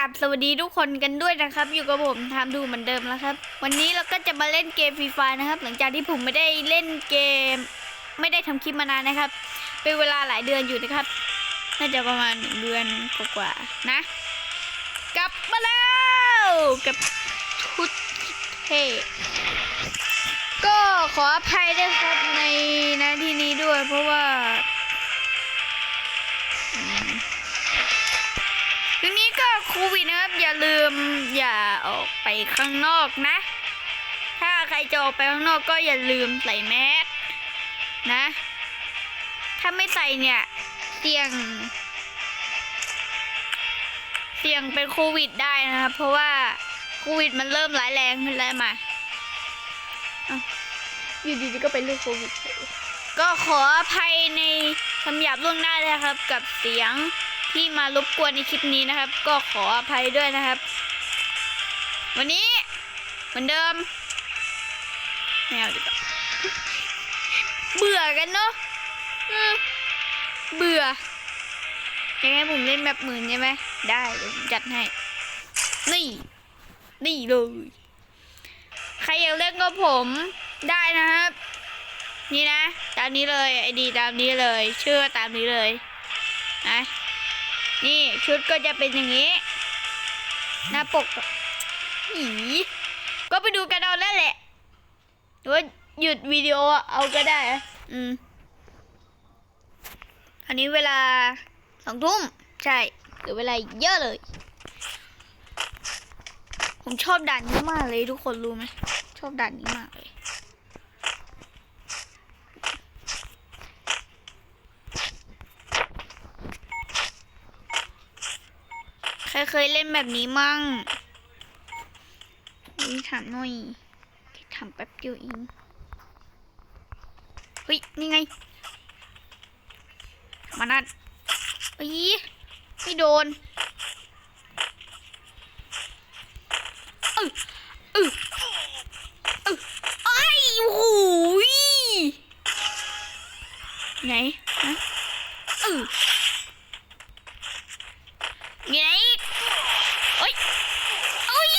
ราบสวัสดีทุกคนกันด้วยนะครับ อยู่กับผมทำดูเหมือนเดิมแล้วครับ วันนี้เราก็จะมาเล่นเกมฟรีไฟนะครับ หลังจากที่ผมไม่ได้เล่นเกม ไม่ได้ทำคลิปมานานนะครับ เป็นเวลาหลายเดือนอยู่นะครับ น่าจะประมาณหนึ่งเดือนกว่าๆนะ กลับมาแล้วกับชุดเท่ก็ขออภัยด้วยครับในนาทีนี้ด้วย เพราะว่า โควิดนะครับอย่าลืมอย่าออกไปข้างนอกนะ ถ้าใครจะออกไปข้างนอกก็อย่าลืมใส่แมสนะ ถ้าไม่ใส่เนี่ยเสี่ยง เสี่ยงเป็นโควิดได้นะครับ เพราะว่าโควิดมันเริ่มร้ายแรงขึ้นแล้วมาอ้าวอยู่ดีๆก็เป็นเรื่องโควิดเฉยก็ขออภัยในคำหยาบล่วงหน้าเลยนะครับกับเสียง ที่มารบกวนในคลิปนี้นะครับ ก็ขออภัยด้วยนะครับ วันนี้เหมือนเดิมไม่เอาดีกว่าเบื่อกันเนาะเบื่อยังไงผมเล่นแบบหมื่นใช่ไหมได้ผมจัดให้ นี่ นี่เลย ใครอยากเล่นก็ผมได้นะครับ นี่นะ ตามนี้เลยไอดีตามนี้เลยชื่อตามนี้เลยนะ นี่ชุดก็จะเป็นอย่างนี้ หน้าปกก็อีก็ไปดูกันเอาแล้วแหละหรือว่าหยุดวิดีโอเอาก็ได้ อืม อันนี้เวลาสองทุ่มใช่หลือเวลาเยอะเลย ผมชอบด่านนี้มากเลยทุกคนรู้ไหม ชอบด่านนี้มากเลย ใคร เคยเล่นแบบนี้มั่งนี่ถามหน่อยถามแป๊บเดียวเองเฮ้ย นี่ไง มานัดอีไม่โดนเออเออเออไอ้ายโอ้โหยไงนะเออไงเอ้ยเอ้ย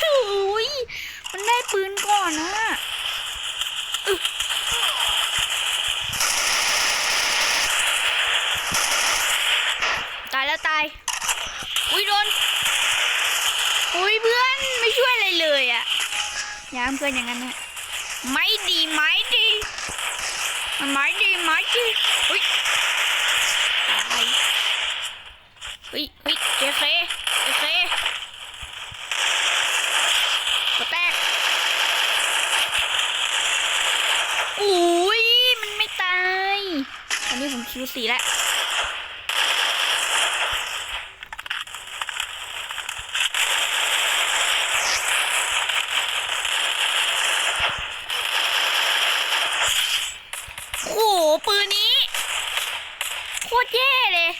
โอ้ยมันได้ปืนก่อนนะเออ ตายแล้วตาย อุ้ยโดน อุ้ยเพื่อนไม่ช่วยอะไรเลยอะ ย้ำเพื่อนอย่างนั้นนะไม่ดีไม่ดีไม่ดีไม่ดีอุ้ยตายเฮ้ยเฮ้ยเจเคเจเคกระแตกอุ้ยมันไม่ตายตอนนี้ผมคิวสีแล้ว โอ้โหปืนนี้ โคตรแย่เลย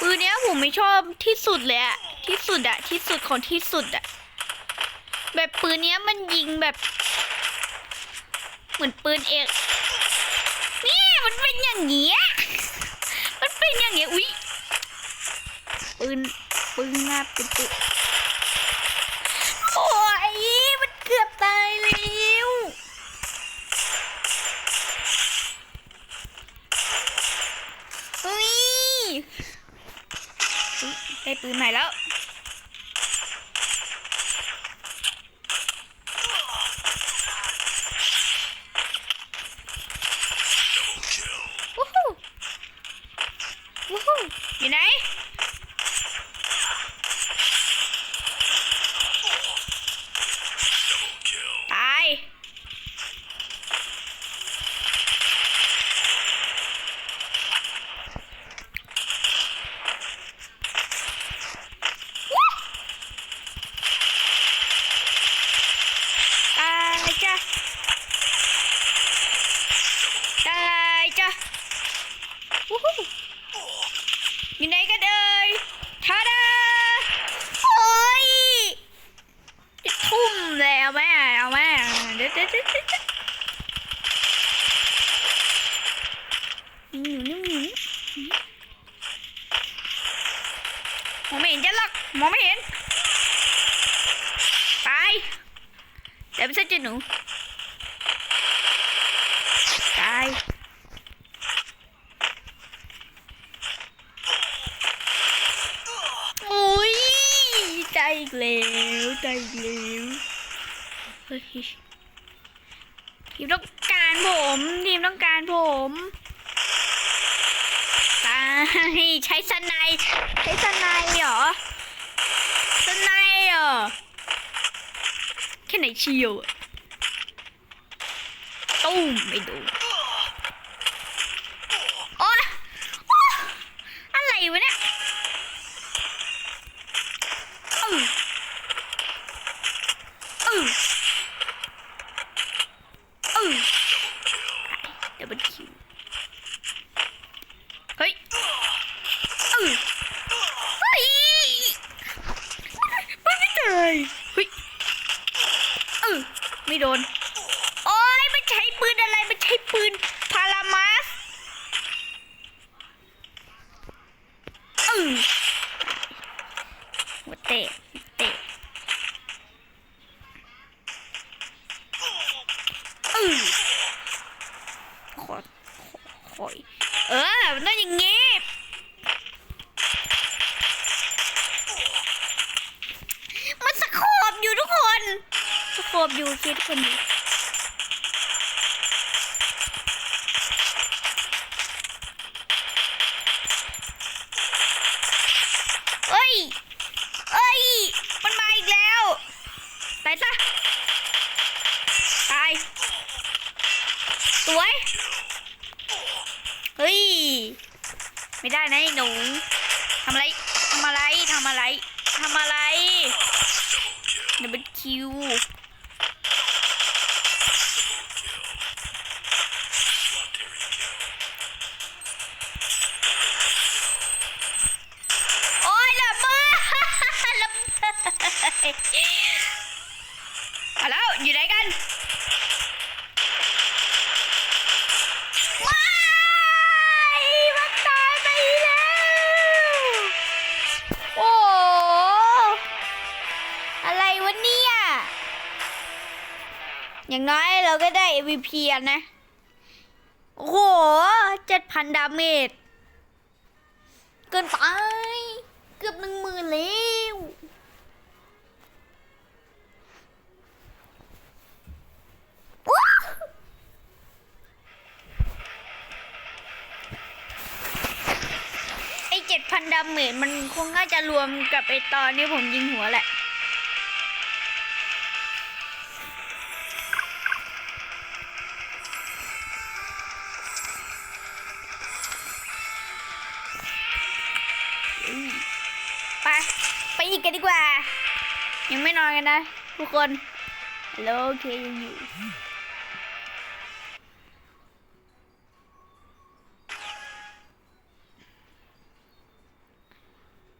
ปืนเนี้ยผม ไม่ชอบที่สุดเลยอะที่สุดอะที่สุดของที่สุดอะแบบปืนเนี้ยมันยิงแบบ เหมือนปืนเอกนี่มันเป็นอย่างเงี้ยมันเป็นอย่างเงี้ยอุ๊ยปืนปืนหน้าปืนปืนโอ้ยมันเกือบตายแล้ว เฮ้ยอุ๊ยได้ ปืนใหม่แล้ว วู้ฮู้วู้ฮู้อยู่ไหน อยู่ไหนกันเอ่ยทาดาโอ้ยจะทุ่มเลยเอาแม่เอาแม่เด็ดเด็ดเด็ดหมุนหมุนมองไม่เห็นจะหรอกมองไม่เห็น ไปเดี๋ยวไปซจะหนู แล้วใจอีกแล้วเฮ้ยทีมต้องการผมทีมต้องการผมตายใช้สไนใช้สไนเหรอสไนเหรอแค่ไหนเชียวอะตุ้มไม่ดูอ๊ยโอ๊ยอะไรวะเนี่ยเออเออเออดับเบิลคิวเฮ้ยเออเฮ้ยไม่ไม่ตายเฮ้ยเออไม่ โอ้ยไม่ใช้ปืนอะไรไม่ใช้ปืนพารามาสเออหัวเตะหัวเตะเออขอขอยเออ มันต้องอย่างงี้ มันสะโคบอยู่ทุกคน สะโคบอยู่คิดคนอยู่เอ้ย เอ้ย มันมาอีกแล้ว ตายซะ ตาย สวย เฮ้ย ไม่ได้นะหนูทำอะไร ทำอะไร ทำอะไร ทำอะไรดับเบิลคิว อย่างน้อยเราก็ได้ MVP อะนะ โอ้โหเจ็ดพันดาเมจ เกินไป เกือบหนึ่งหมื่นแล้วว้าวไอเจ็ดพันดาเมจมันคงน่าจะรวมกับไอตอนที่ผมยิงหัวแหละ กันนะ ทุกคนฮัลโหลโอเคยังอยู่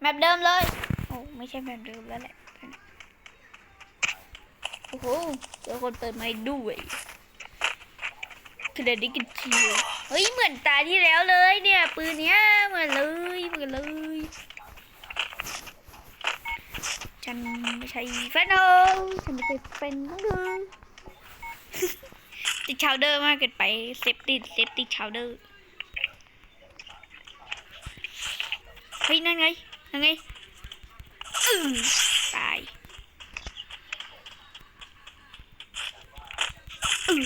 แบบเดิมเลย โอ้ไม่ใช่แบบเดิมแล้วแหละโอ้โหเจอคนเปิดไม้ด้วยคือเดดิกันชิวเฮ้ยเหมือนตาที่แล้วเลยเนี่ย ปืนเนี้ยเหมือนเลยเหมือนเลย ฉันไม่ใช่แฟนเออฉันไม่ใช่แฟนเธอติดชาวเดอร์มากเกินไปเซฟติดเซฟติดชาวเดอร์เฮ้ยนั่นไงนั่นไงอือตายอือ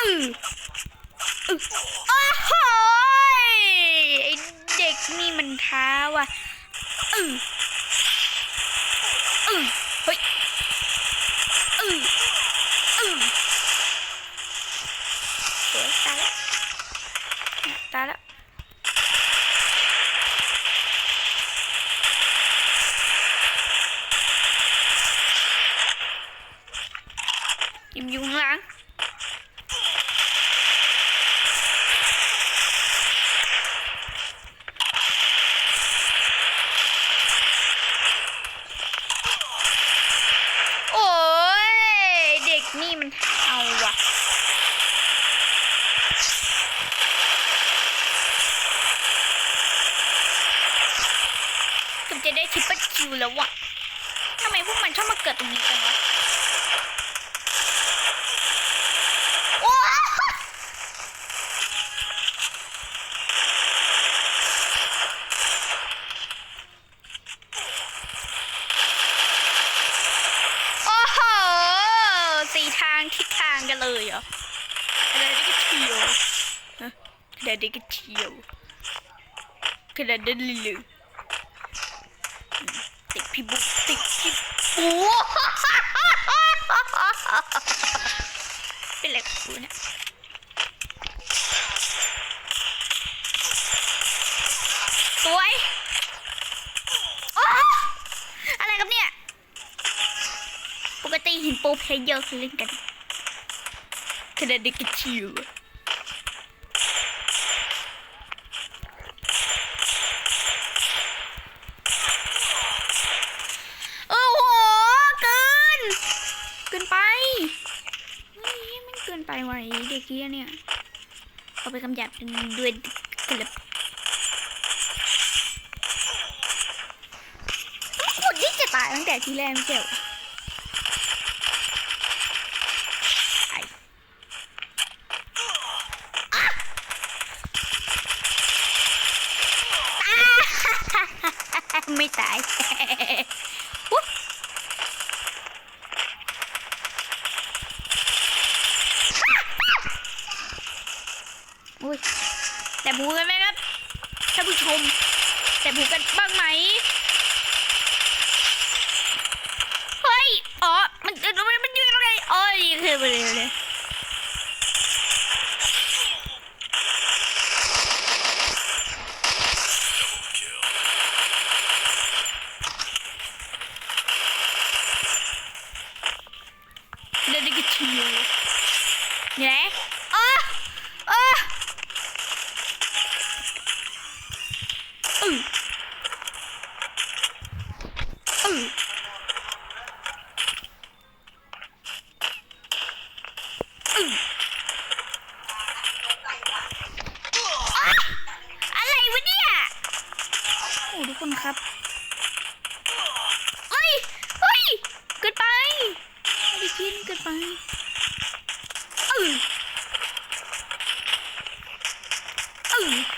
อืออือโอ้โหไอเด็กนี่มันท้าว่ะอืออือ เฮ้ยอืออือสวยตายแล้วยิมอยู่ข้างหลังโอ้ย เด็กนี่มัน เอาว่ะจะได้ทริปเปิลคิวแล้วว่ะทำไมพวกมันชอบมาเกิดตรงนี้กันวะโอ้โอ้โหสี่ ทิศทางกันเลยเหรออะไรได้ก็เที่ยวฮะอะไรได้ก็เที่ยวขนาดนั้นเลยติดพี่บุ๊กติดพี่ปูเป็นอะไรกูเนี่ยสวยอะไรครับเนี่ย ปกติห็นปรเพลเยอร์เขาเล่นกัน ขนาดเด็กกระชิวอะโอ้โหเกินเกินไปเฮ้ยมันเกินไปว่ะไอ้เด็กเกี้ยเนี่ยเอาไปกำจัดด้วยกระคนที่จะตายตั้งแต่ทีแรกไม่ใช่เหรอไอ้อะตายไม่ตาย อุ๊ยอุ้ยแต่บูกันไหมครับท่านผู้ชม แต่บูกันบ้างไหมเฮ้ย อ๋อ มันมันมันอยู่ตรงไหนอ๋อนี่คือไปเลย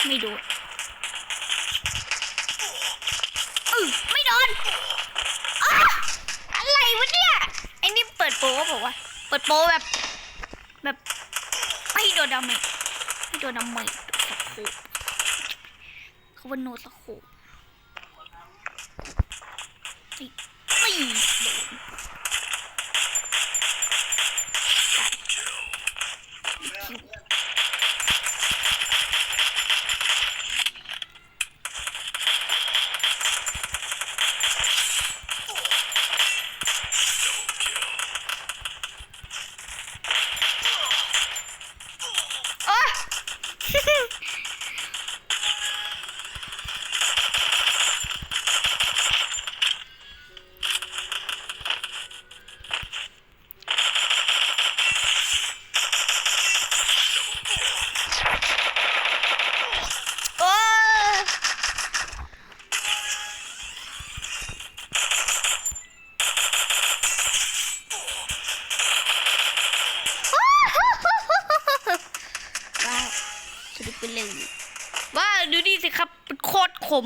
ไม่โดนไม่โดนอ้าอะไรวะเนี่ยไอ้นี่เปิดโป๊บอกว่า เปิดโปแบบ แบบไม่โดนดาเมจไม่โดนดาเมจสะโคบเขาว่าโนสะโข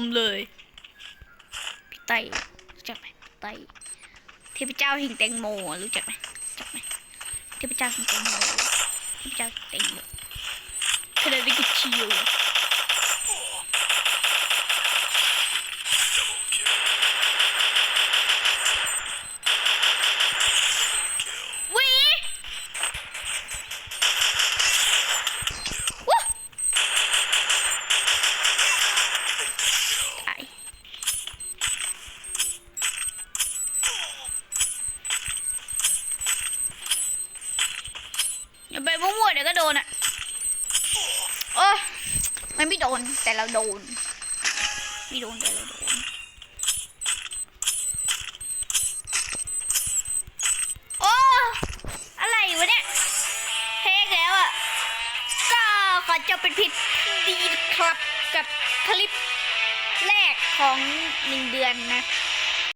มเลยพี่ไตรู้จักไหมพี่ไตเทพเจ้าห่งแตงโมรู้จักไหมจักไหมเทพเจ้าห่งแตงโมเทพเจ้าแห่งแตงโมขนาดนี้ก็ชิว ไปมั่วๆเดี๋ยวก็โดนอะโอ้มันไม่โดนแต่เราโดน ไม่โดนแต่เราโดน โอ้อะไรวะเนี่ยเฮกแล้วอะ ก็ขอจบเป็นผิดดีครับกับคลิปแรกของหนึ่งเดือนนะ